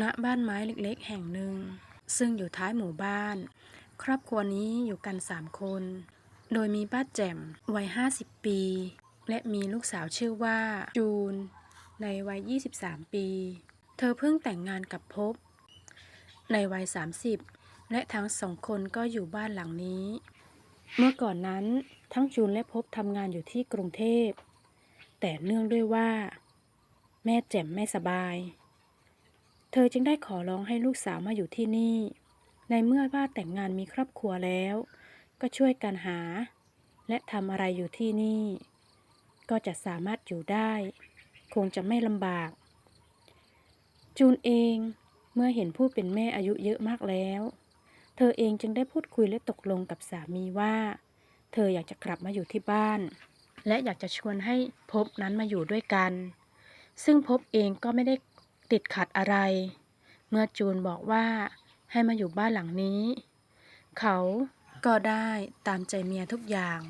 ณบ้านไม้เล็กๆ แห่งหนึ่ง ซึ่งอยู่ท้ายหมู่บ้าน ครอบครัวนี้อยู่กันสามคน โดยมีป้าแจ่มวัย 50 ปี และมีลูกสาวชื่อว่า จูน ในวัย 23 ปี เธอเพิ่งแต่งงานกับพบ ในวัย 30 และทั้งสองคนก็อยู่บ้านหลังนี้ เมื่อก่อนนั้นทั้งจูนและพบทำงานอยู่ที่กรุงเทพ แต่เนื่องด้วยว่า แม่แจ่มไม่สบาย เธอจึงได้ขอร้องให้ลูกสาวมาอยู่ที่นี่ ในเมื่อว่าแต่งงานมีครอบครัวแล้ว ก็ช่วยกันหา และทำอะไรอยู่ที่นี่ ก็จะสามารถอยู่ได้ คงจะไม่ลำบาก จูนเองเมื่อเห็นผู้เป็นแม่อายุเยอะมากแล้ว เธอเองจึงได้พูดคุยและตกลงกับสามีว่า เธออยากจะกลับมาอยู่ที่บ้าน และอยากจะชวนให้พบนั้นมาอยู่ด้วยกัน ซึ่งพบเองก็ไม่ได้ ติดขัดอะไร เมื่อจูนบอกว่าให้มาอยู่บ้านหลังนี้ เขาก็ได้ตามใจเมียทุกอย่าง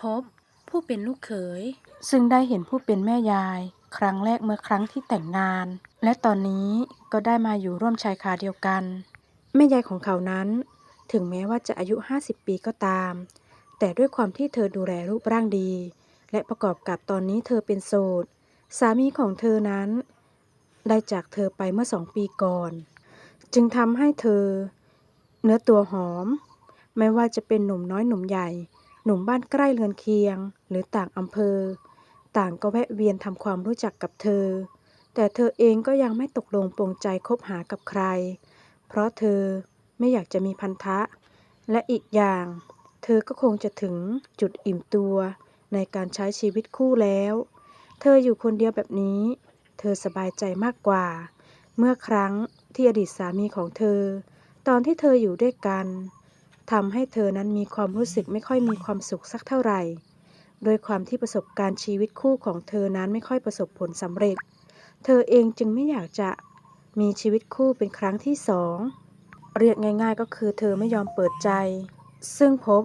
พบผู้เป็นลูกเขย ซึ่งได้เห็นผู้เป็นแม่ยาย ครั้งแรกเมื่อครั้งที่แต่งงาน และตอนนี้ก็ได้มาอยู่ร่วมชายคาเดียวกัน แม่ยายของเขานั้น ถึงแม้ว่าจะอายุ 50 ปีก็ตาม แต่ด้วยความที่เธอดูแลรูปร่างดี และประกอบกับตอนนี้เธอเป็นโสดสามีของเธอนั้น ได้จากเธอไปเมื่อสองปีก่อน จึงทำให้เธอ เนื้อตัวหอม ไม่ว่าจะเป็นหนุ่มน้อยหนุ่มใหญ่ หนุ่มบ้านใกล้เรือนเคียง หรือต่างอำเภอ ต่างก็แวะเวียนทำความรู้จักกับเธอ แต่เธอเองก็ยังไม่ตกลงปรงใจคบหากับใคร เพราะเธอไม่อยากจะมีพันธะ และอีกอย่าง เธอก็คงจะถึงจุดอิ่มตัวในการใช้ชีวิตคู่แล้ว เธออยู่คนเดียวแบบนี้ เธอสบายใจมากกว่า เมื่อครั้งที่อดีตสามีของเธอ ตอนที่เธออยู่ด้วยกันทำให้เธอนั้นมีความรู้สึกไม่ค่อยมีความสุขสักเท่าไหร่ โดยความที่ประสบการณ์ชีวิตคู่ของเธอนั้นไม่ค่อยประสบผลสำเร็จ เธอเองจึงไม่อยากจะมีชีวิตคู่เป็นครั้งที่สองเรียกง่าย ๆ ก็คือเธอไม่ยอมเปิดใจ ซึ่งพบ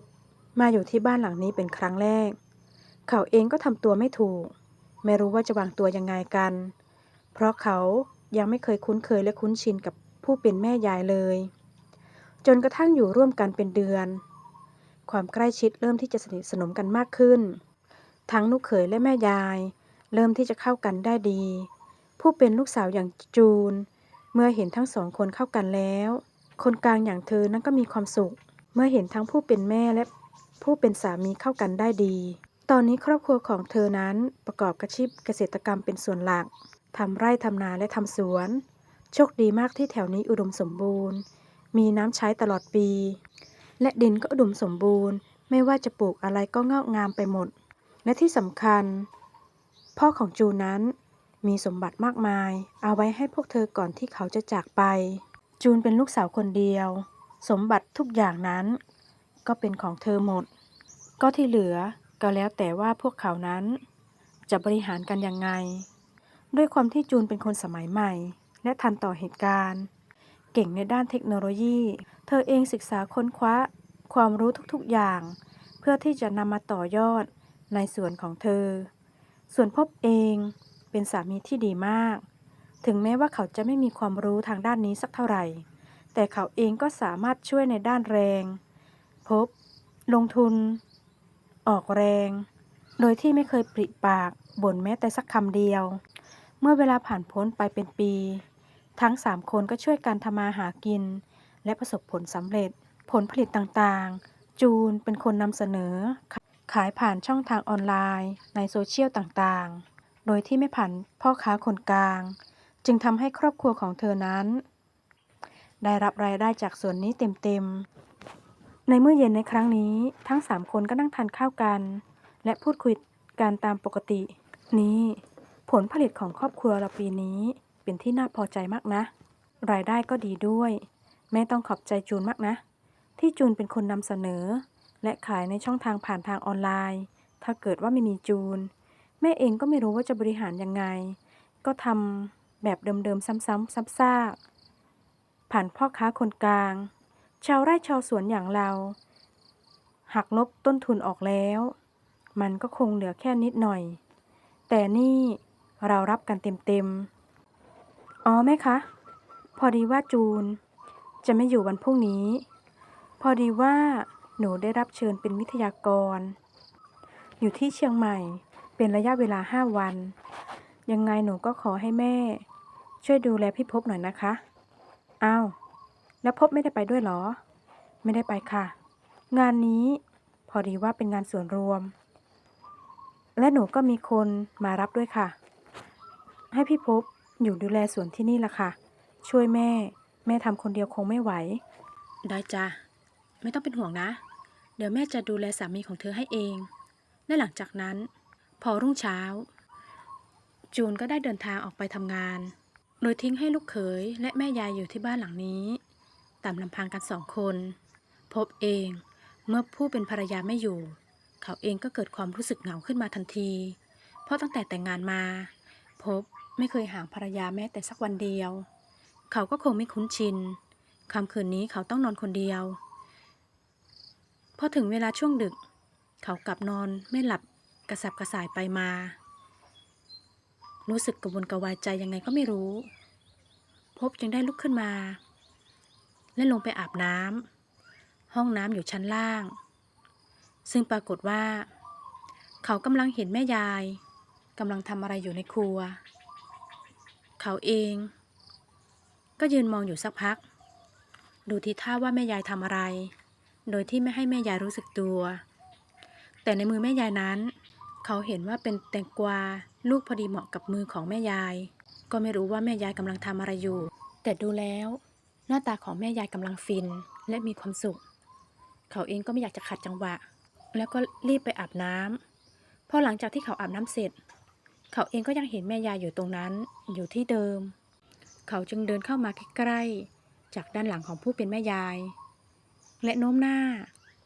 มาอยู่ที่บ้านหลังนี้เป็นครั้งแรก เขาเองก็ทำตัวไม่ถูก ไม่รู้ว่าจะวางตัวยังไงกัน เพราะเขายังไม่เคยคุ้นเคยและคุ้นชินกับผู้เป็นแม่ยายเลย จนกระทั่งอยู่ร่วมกันเป็นเดือน ความใกล้ชิดเริ่มที่จะสนิทสนมกันมากขึ้น ทั้งลูกเขยและแม่ยาย เริ่มที่จะเข้ากันได้ดี ผู้เป็นลูกสาวอย่างจูน เมื่อเห็นทั้งสองคนเข้ากันแล้ว คนกลางอย่างเธอนั้นก็มีความสุข เมื่อเห็นทั้งผู้เป็นแม่และผู้เป็นสามีเข้ากันได้ดี ตอนนี้ครอบครัวของเธอนั้นประกอบอาชีพเกษตรกรรมเป็นส่วนหลัก ทำไร่ทำนาและทำสวน โชคดีมากที่แถวนี้อุดมสมบูรณ์ มีน้ำใช้ตลอดปี และดินก็อุดมสมบูรณ์ ไม่ว่าจะปลูกอะไรก็งอกงามไปหมด และที่สำคัญ พ่อของจูนนั้นมีสมบัติมากมาย เอาไว้ให้พวกเธอก่อนที่เขาจะจากไป จูนเป็นลูกสาวคนเดียว สมบัติทุกอย่างนั้น ก็เป็นของเธอหมด ก็ที่เหลือก็แล้วแต่ว่าพวกเขานั้น จะบริหารกันยังไง ด้วยความที่จูนเป็นคนสมัยใหม่ และทันต่อเหตุการณ์ เก่งในด้านเทคโนโลยี เธอเองศึกษาค้นคว้า ความรู้ทุกๆอย่าง เพื่อที่จะนำมาต่อยอดในส่วนของเธอ ส่วนพบเองเป็นสามีที่ดีมาก ถึงแม้ว่าเขาจะไม่มีความรู้ทางด้านนี้สักเท่าไหร่ แต่เขาเองก็สามารถช่วยในด้านแรง พบ ลงทุน ออกแรง โดยที่ไม่เคยปริปากบ่นแม้แต่สักคำเดียว เมื่อเวลาผ่านพ้นไปเป็นปี ทั้งสามคนก็ช่วยกันทำมาหากิน และประสบผลสำเร็จ ผลผลิตต่างๆ จูนเป็นคนนำเสนอ ขายผ่านช่องทางออนไลน์ ในโซเชียลต่างๆ โดยที่ไม่ผ่านพ่อค้าคนกลาง จึงทำให้ครอบครัวของเธอนั้น ได้รับรายได้จากส่วนนี้เต็มๆ ในเมื่อเย็นในครั้งนี้ ทั้งสามคนก็นั่งทานข้าวกัน และพูดคุยกันตามปกติ นี้ ผลผลิตของครอบครัวเราปีนี้เป็นที่น่าพอใจมากนะ รายได้ก็ดีด้วย แม่ต้องขอบใจจูนมากนะ ที่จูนเป็นคนนำเสนอ และขายในช่องทางผ่านทางออนไลน์ ถ้าเกิดว่าไม่มีจูน แม่เองก็ไม่รู้ว่าจะบริหารยังไง ก็ทำแบบเดิมๆซ้ำๆซ้ำซากผ่านพ่อค้าคนกลาง ชาวไร่ชาวสวนอย่างเรา หักลบต้นทุนออกแล้ว มันก็คงเหลือแค่นิดหน่อย แต่นี่ เรารับกันเต็มๆ อ๋อแม่คะ พอดีว่าจูน จะไม่อยู่วันพรุ่งนี้ พอดีว่าหนูได้รับเชิญเป็นวิทยากร อยู่ที่เชียงใหม่เป็นระยะเวลาห้าวัน ยังไงหนูก็ขอให้แม่ ช่วยดูแลพี่พบหน่อยนะคะ อ้าว แล้วพบไม่ได้ไปด้วยเหรอ ไม่ได้ไปค่ะ งานนี้พอดีว่าเป็นงานส่วนรวม และหนูก็มีคนมารับด้วยค่ะ ให้พี่พบอยู่ดูแลสวนที่นี่ละค่ะ ช่วยแม่ แม่ทำคนเดียวคงไม่ไหว ได้จ้ะไม่ต้องเป็นห่วงนะ เดี๋ยวแม่จะดูแลสามีของเธอให้เอง และหลังจากนั้น พอรุ่งเช้า จูนก็ได้เดินทางออกไปทำงาน โดยทิ้งให้ลูกเขยและแม่ยายอยู่ที่บ้านหลังนี้ ตามลำพังกันสองคน พบเองเมื่อผู้เป็นภรรยาไม่อยู่ เขาเองก็เกิดความรู้สึกเหงาขึ้นมาทันที เพราะตั้งแต่แต่งงานมา พบ ไม่เคยห่างภรรยาแม้แต่สักวันเดียว เขาก็คงไม่คุ้นชินคำคืนนี้เขาต้องนอนคนเดียว พอถึงเวลาช่วงดึก เขากลับนอนไม่หลับกระสับกระส่ายไปมา รู้สึกกระวนกระวายใจยังไงก็ไม่รู้ พบจึงได้ลุกขึ้นมา และลงไปอาบน้ำห้องน้ำอยู่ชั้นล่าง ซึ่งปรากฏว่า เขากำลังเห็นแม่ยายกำลังทำอะไรอยู่ในครัว เขาเอง ก็ยืนมองอยู่สักพัก ดูทีท่าว่าแม่ยายทำอะไร โดยที่ไม่ให้แม่ยายรู้สึกตัว แต่ในมือแม่ยายนั้น เขาเห็นว่าเป็นแตงกวาลูกพอดีเหมาะกับมือของแม่ยาย ก็ไม่รู้ว่าแม่ยายกำลังทำอะไรอยู่ แต่ดูแล้ว หน้าตาของแม่ยายกำลังฟินและมีความสุข เขาเองก็ไม่อยากจะขัดจังหวะ แล้วก็รีบไปอาบน้ำพอหลังจากที่เขาอาบน้ำเสร็จ เขาเองก็ยังเห็นแม่ยายอยู่ตรงนั้นอยู่ที่เดิม เขาจึงเดินเข้ามาใกล้ๆจากด้านหลังของผู้เป็นแม่ยาย และโน้มหน้า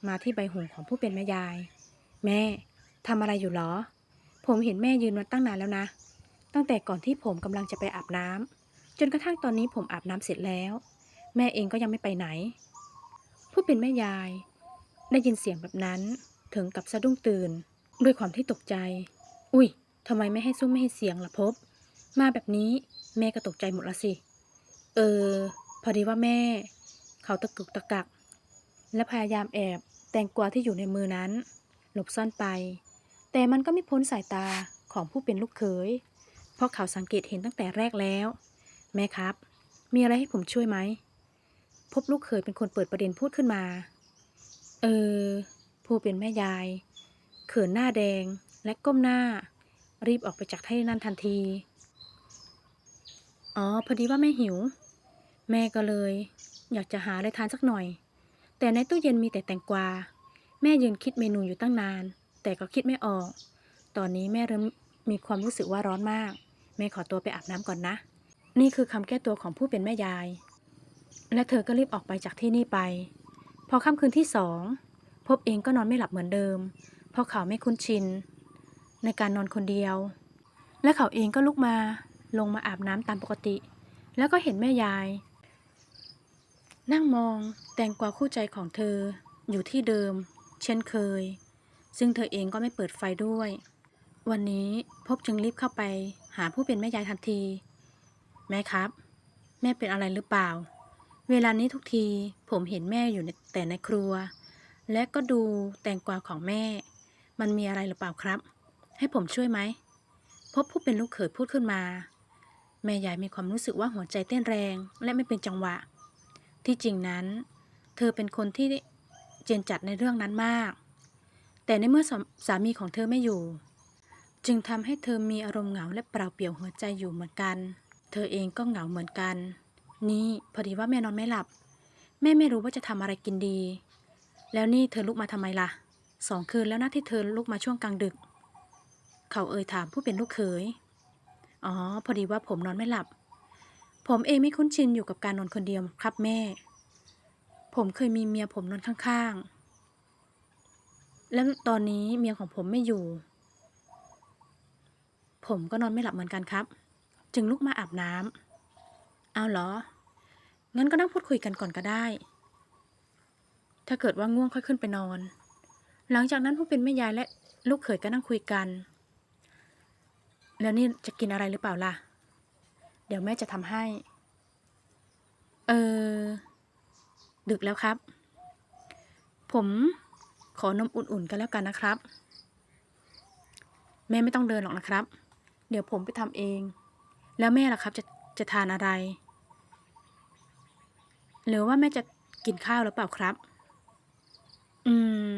มาที่ใบหูของผู้เป็นแม่ยาย แม่ทำอะไรอยู่หรอ ผมเห็นแม่ยืนมาตั้งนานแล้วนะ ตั้งแต่ก่อนที่ผมกำลังจะไปอาบน้ำจนกระทั่งตอนนี้ผมอาบน้ำเสร็จแล้ว แม่เองก็ยังไม่ไปไหน ผู้เป็นแม่ยาย ได้ยินเสียงแบบนั้นถึงกับสะดุ้งตื่น ด้วยความที่ตกใจ อุ้ย ทำไมไม่ให้ซุ้มไม่ให้เสียงล่ะพบ มาแบบนี้แม่ก็ตกใจหมดละสิ เออ พอดีว่าแม่ เขาตะกึกตะกัก และพยายามแอบแตงกวาที่อยู่ในมือนั้น หลบซ่อนไป แต่มันก็ไม่พ้นสายตาของผู้เป็นลูกเขย เพราะเขาสังเกตเห็นตั้งแต่แรกแล้ว แม่ครับ มีอะไรให้ผมช่วยไหม พบลูกเขยเป็นคนเปิดประเด็นพูดขึ้นมา เออ ผู้เป็นแม่ยาย เขินหน้าแดงและก้มหน้า รีบออกไปจากที่นั่นทันที อ๋อ พอดีว่าแม่หิว แม่ก็เลย อยากจะหาอะไรทานสักหน่อย แต่ในตู้เย็นมีแต่แตงกวา แม่ยืนคิดเมนูอยู่ตั้งนาน แต่ก็คิดไม่ออก ตอนนี้แม่เริ่มมีความรู้สึกว่าร้อนมาก แม่ขอตัวไปอาบน้ำก่อนนะ นี่คือคำแก้ตัวของผู้เป็นแม่ยาย และเธอก็รีบออกไปจากที่นี่ไป พอค่ำคืนที่สอง พบเองก็นอนไม่หลับเหมือนเดิม เพราะเขาไม่คุ้นชิน ในการนอนคนเดียว และเขาเองก็ลุกมาลงมาอาบน้ำตามปกติ แล้วก็เห็นแม่ยาย นั่งมองแตงกวาคู่ใจของเธออยู่ที่เดิม เช่นเคย ซึ่งเธอเองก็ไม่เปิดไฟด้วย วันนี้พบจึงรีบเข้าไป หาผู้เป็นแม่ยายทันที แม่ครับ แม่เป็นอะไรหรือเปล่า เวลานี้ทุกทีผมเห็นแม่อยู่แต่ในครัว และก็ดูแตงกวาของแม่ มันมีอะไรหรือเปล่าครับ ให้ผมช่วยไหมพบผู้เป็นลูกเขยพูดขึ้นมา แม่ยายมีความรู้สึกว่าหัวใจเต้นแรงและไม่เป็นจังหวะ ที่จริงนั้น เธอเป็นคนที่เจนจัดในเรื่องนั้นมาก แต่ในเมื่อสาสามีของเธอไม่อยู่ จึงทำให้เธอมีอารมณ์เหงาและเปล่าเปลี่ยวหัวใจอยู่เหมือนกัน เธอเองก็เหงาเหมือนกัน นี่พอดีว่าแม่นอนไม่หลับ แม่ไม่รู้ว่าจะทำอะไรกินดี แล้วนี่เธอลุกมาทำไมล่ะสองคืนแล้วนะที่เธอลุกมาช่วงกลางดึก เขาเอ่ยถามผู้เป็นลูกเขย อ๋อ พอดีว่าผมนอนไม่หลับ ผมเองไม่คุ้นชินอยู่กับการนอนคนเดียวครับแม่ ผมเคยมีเมียผมนอนข้างๆ แล้วตอนนี้เมียของผมไม่อยู่ ผมก็นอนไม่หลับเหมือนกันครับ จึงลุกมาอาบน้ำเอาเหรอ งั้นก็นั่งพูดคุยกันก่อนก็ได้ ถ้าเกิดว่าง่วงค่อยขึ้นไปนอน หลังจากนั้นผู้เป็นแม่ยายและลูกเขยก็นั่งคุยกัน แล้วนี่จะกินอะไรหรือเปล่าล่ะ เดี๋ยวแม่จะทำให้ เออ ดึกแล้วครับ ผมขอนมอุ่นๆกันแล้วกันนะครับ แม่ไม่ต้องเดินหรอกนะครับ เดี๋ยวผมไปทำเอง แล้วแม่ล่ะครับจะจะทานอะไร หรือว่าแม่จะกินข้าวหรือเปล่าครับ อืม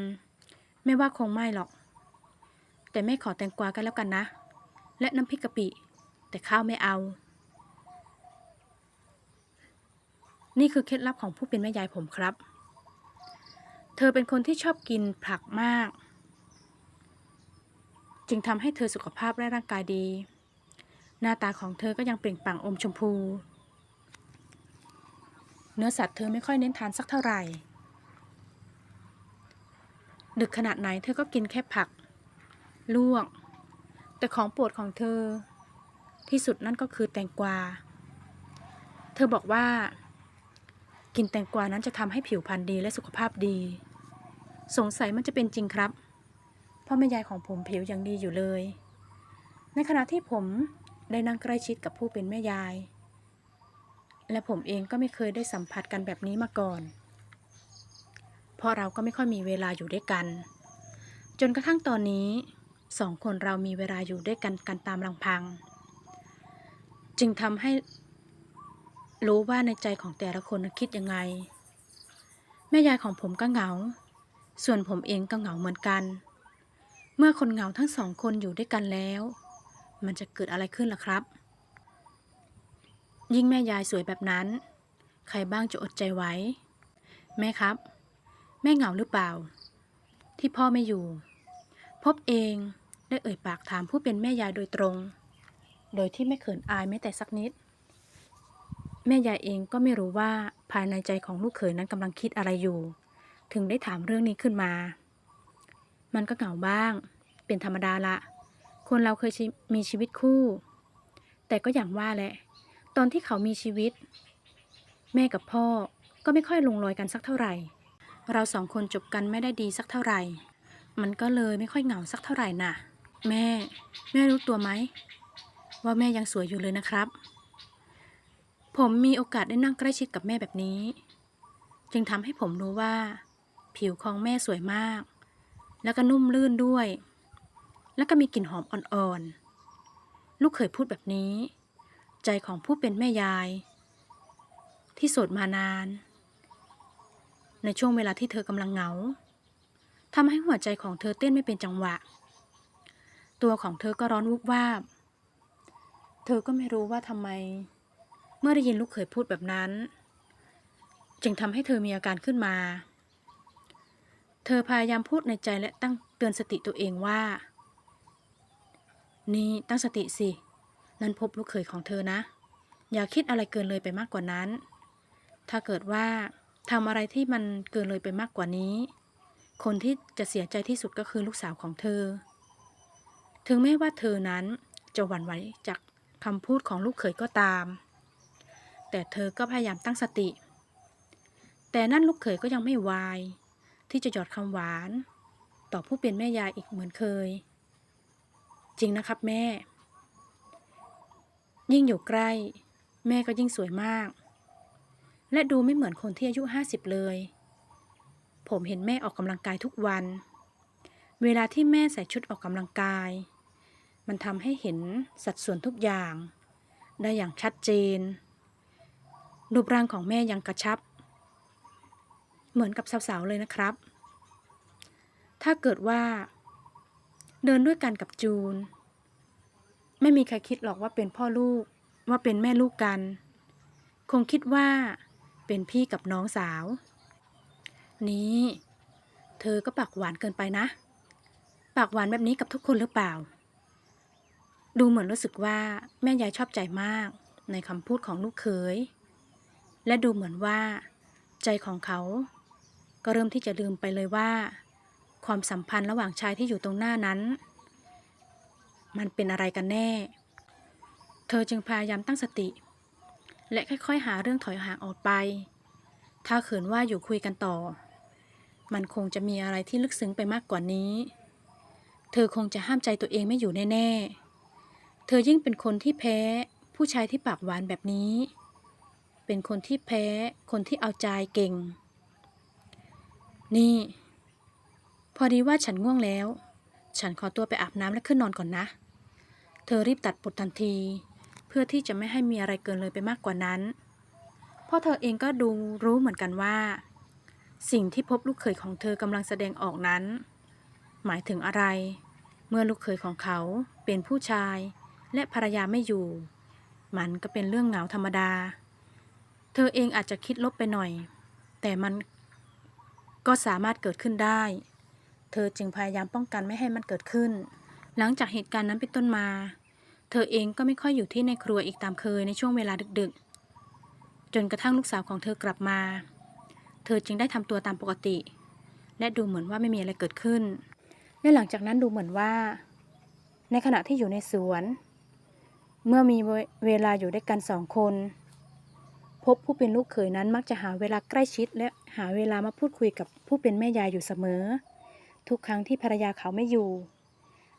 แม่ว่าคงไม่หรอก แต่แม่ขอแตงกวากันแล้วกันนะ และน้ำพริกกะปิ แต่ข้าวไม่เอา นี่คือเคล็ดลับของผู้เป็นแม่ยายผมครับ เธอเป็นคนที่ชอบกินผักมาก จึงทำให้เธอสุขภาพและร่างกายดี หน้าตาของเธอก็ยังเปล่งปลั่งอมชมพู เนื้อสัตว์เธอไม่ค่อยเน้นทานสักเท่าไหร่ ดึกขนาดไหนเธอก็กินแค่ผัก ลวก แต่ของโปรดของเธอ ที่สุดนั่นก็คือแตงกวา เธอบอกว่า กินแตงกวานั้นจะทำให้ผิวพรรณดีและสุขภาพดี สงสัยมันจะเป็นจริงครับเพราะแม่ยายของผมผิวยังดีอยู่เลย ในขณะที่ผมได้นั่งใกล้ชิดกับผู้เป็นแม่ยาย และผมเองก็ไม่เคยได้สัมผัสกันแบบนี้มาก่อน เพราะเราก็ไม่ค่อยมีเวลาอยู่ด้วยกัน จนกระทั่งตอนนี้ สองคนเรามีเวลาอยู่ด้วยกันกันตามลำพัง จึงทำให้รู้ว่าในใจของแต่ละคนคิดยังไง แม่ยายของผมก็เหงา ส่วนผมเองก็เหงาเหมือนกัน เมื่อคนเหงาทั้งสองคนอยู่ด้วยกันแล้ว มันจะเกิดอะไรขึ้นล่ะครับ ยิ่งแม่ยายสวยแบบนั้น ใครบ้างจะอดใจไว้ แม่ครับ แม่เหงาหรือเปล่า ที่พ่อไม่อยู่ พบเอง ได้เอ่ยปากถามผู้เป็นแม่ยายโดยตรง โดยที่ไม่เขินอายแม้แต่สักนิด แม่ยายเองก็ไม่รู้ว่าภายในใจของลูกเขยนั้นกำลังคิดอะไรอยู่ ถึงได้ถามเรื่องนี้ขึ้นมา มันก็เหงาบ้าง เป็นธรรมดาละ คนเราเคยมีชีวิตคู่ แต่ก็อย่างว่าแหละ ตอนที่เขามีชีวิต แม่กับพ่อก็ไม่ค่อยลงรอยกันสักเท่าไหร่ เราสองคนจบกันไม่ได้ดีสักเท่าไหร่ มันก็เลยไม่ค่อยเหงาสักเท่าไหร่น่ะ แม่ แม่รู้ตัวไหม ว่าแม่ยังสวยอยู่เลยนะครับ ผมมีโอกาสได้นั่งใกล้ชิดกับแม่แบบนี้ จึงทำให้ผมรู้ว่า ผิวของแม่สวยมาก แล้วก็นุ่มลื่นด้วย แล้วก็มีกลิ่นหอมอ่อนๆ ลูกเคยพูดแบบนี้ ใจของผู้เป็นแม่ยาย ที่โสดมานาน ในช่วงเวลาที่เธอกำลังเหงาทำให้หัวใจของเธอเต้นไม่เป็นจังหวะ ตัวของเธอก็ร้อนวุบวาบ เธอก็ไม่รู้ว่าทำไม เมื่อได้ยินลูกเขยพูดแบบนั้น จึงทำให้เธอมีอาการขึ้นมา เธอพยายามพูดในใจและตั้งเตือนสติตัวเองว่า นี่ตั้งสติสิ นั่นพบลูกเขยของเธอนะ อย่าคิดอะไรเกินเลยไปมากกว่านั้น ถ้าเกิดว่าทำอะไรที่มันเกินเลยไปมากกว่านี้ คนที่จะเสียใจที่สุดก็คือลูกสาวของเธอ ถึงแม้ว่าเธอนั้นจะหวั่นไหวจากคำพูดของลูกเขยก็ตาม แต่เธอก็พยายามตั้งสติ แต่นั่นลูกเขยก็ยังไม่วาย ที่จะหยอดคำหวาน ต่อผู้เป็นแม่ยายอีกเหมือนเคย จริงนะครับแม่ ยิ่งอยู่ใกล้ แม่ก็ยิ่งสวยมาก และดูไม่เหมือนคนที่อายุห้าสิบเลย ผมเห็นแม่ออกกำลังกายทุกวัน เวลาที่แม่ใส่ชุดออกกำลังกาย มันทำให้เห็นสัดส่วนทุกอย่าง ได้อย่างชัดเจน รูปร่างของแม่ยังกระชับ เหมือนกับสาวๆเลยนะครับ ถ้าเกิดว่า เดินด้วยกันกับจูน ไม่มีใครคิดหรอกว่าเป็นพ่อลูกว่าเป็นแม่ลูกกัน คงคิดว่าเป็นพี่กับน้องสาว นี่เธอก็ปากหวานเกินไปนะ ปากหวานแบบนี้กับทุกคนหรือเปล่า ดูเหมือนรู้สึกว่าแม่ยายชอบใจมากในคำพูดของลูกเขย และดูเหมือนว่า ใจของเขา ก็เริ่มที่จะลืมไปเลยว่า ความสัมพันธ์ระหว่างชายที่อยู่ตรงหน้านั้น มันเป็นอะไรกันแน่ เธอจึงพยายามตั้งสติ และค่อยๆ หาเรื่องถอยห่างออกไป ถ้าเขินว่าอยู่คุยกันต่อ มันคงจะมีอะไรที่ลึกซึ้งไปมากกว่านี้ เธอคงจะห้ามใจตัวเองไม่อยู่แน่ๆ เธอยิ่งเป็นคนที่แพ้ ผู้ชายที่ปากหวานแบบนี้ เป็นคนที่แพ้ คนที่เอาใจเก่ง นี่ พอดีว่าฉันง่วงแล้ว ฉันขอตัวไปอาบน้ำและขึ้นนอนก่อนนะ เธอรีบตัดบททันที เพื่อที่จะไม่ให้มีอะไรเกินเลยไปมากกว่านั้น เพราะเธอเองก็ดูรู้เหมือนกันว่า สิ่งที่พบลูกเขยของเธอกำลังแสดงออกนั้น หมายถึงอะไร เมื่อลูกเขยของเขาเป็นผู้ชาย และภรรยาไม่อยู่ มันก็เป็นเรื่องเหงาธรรมดา เธอเองอาจจะคิดลบไปหน่อย แต่มันก็สามารถเกิดขึ้นได้ เธอจึงพยายามป้องกันไม่ให้มันเกิดขึ้น หลังจากเหตุการณ์นั้นเป็นต้นมา เธอเองก็ไม่ค่อยอยู่ที่ในครัวอีกตามเคยในช่วงเวลาดึกๆ จนกระทั่งลูกสาวของเธอกลับมา เธอจึงได้ทำตัวตามปกติ และดูเหมือนว่าไม่มีอะไรเกิดขึ้น และหลังจากนั้นดูเหมือนว่า ในขณะที่อยู่ในสวน เมื่อมีเวลาอยู่ด้วยกันสองคน พบผู้เป็นลูกเขยนั้นมักจะหาเวลาใกล้ชิด และหาเวลามาพูดคุยกับผู้เป็นแม่ยายอยู่เสมอ ทุกครั้งที่ภรรยาเขาไม่อยู่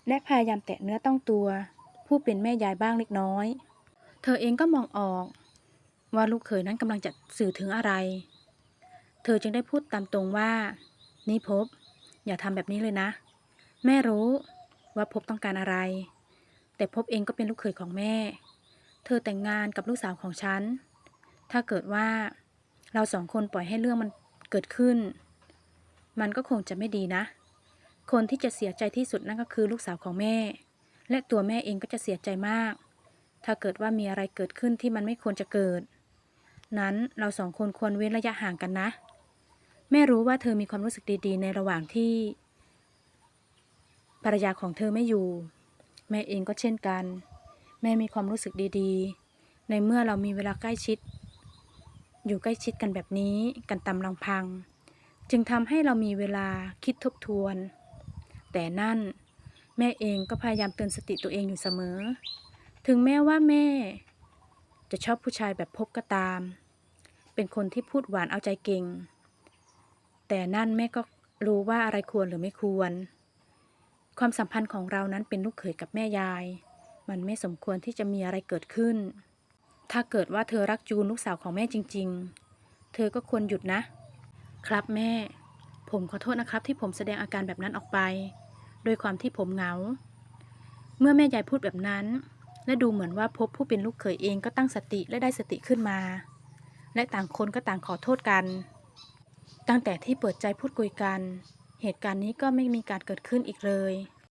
และพยายามแตะเนื้อต้องตัว ผู้เป็นแม่ยายบ้างเล็กน้อย เธอเองก็มองออก ว่าลูกเขยนั้นกำลังจะสื่อถึงอะไร เธอจึงได้พูดตามตรงว่า นี่พบ อย่าทำแบบนี้เลยนะ แม่รู้ว่าพบต้องการอะไร แต่พบเองก็เป็นลูกเขยของแม่ เธอแต่งงานกับลูกสาวของฉัน ถ้าเกิดว่าเราสองคนปล่อยให้เรื่องมันเกิดขึ้น มันก็คงจะไม่ดีนะ คนที่จะเสียใจที่สุดนั่นก็คือลูกสาวของแม่ และตัวแม่เองก็จะเสียใจมาก ถ้าเกิดว่ามีอะไรเกิดขึ้นที่มันไม่ควรจะเกิด นั้นเราสองคนควรเว้นระยะห่างกันนะ แม่รู้ว่าเธอมีความรู้สึกดีๆ ในระหว่างที่ภรรยาของเธอไม่อยู่ แม่เองก็เช่นกัน แม่มีความรู้สึกดีๆ ในเมื่อเรามีเวลาใกล้ชิด อยู่ใกล้ชิดกันแบบนี้กันตามลำพัง จึงทำให้เรามีเวลาคิดทบทวน แต่นั่นแม่เองก็พยายามเตือนสติตัวเองอยู่เสมอ ถึงแม้ว่าแม่ จะชอบผู้ชายแบบพบก็ตาม เป็นคนที่พูดหวานเอาใจเก่ง แต่นั่นแม่ก็รู้ว่าอะไรควรหรือไม่ควร ความสัมพันธ์ของเรานั้นเป็นลูกเขยกับแม่ยาย มันไม่สมควรที่จะมีอะไรเกิดขึ้น ถ้าเกิดว่าเธอรักจูนลูกสาวของแม่จริง ๆ เธอก็ควรหยุดนะ ครับแม่ ผมขอโทษนะครับที่ผมแสดงอาการแบบนั้นออกไป โดยความที่ผมเหงา เมื่อแม่ยายพูดแบบนั้น และดูเหมือนว่าพบผู้เป็นลูกเขยเองก็ตั้งสติและได้สติขึ้นมา และต่างคนก็ต่างขอโทษกัน ตั้งแต่ที่เปิดใจพูดคุยกัน เหตุการณ์นี้ก็ไม่มีการเกิดขึ้นอีกเลย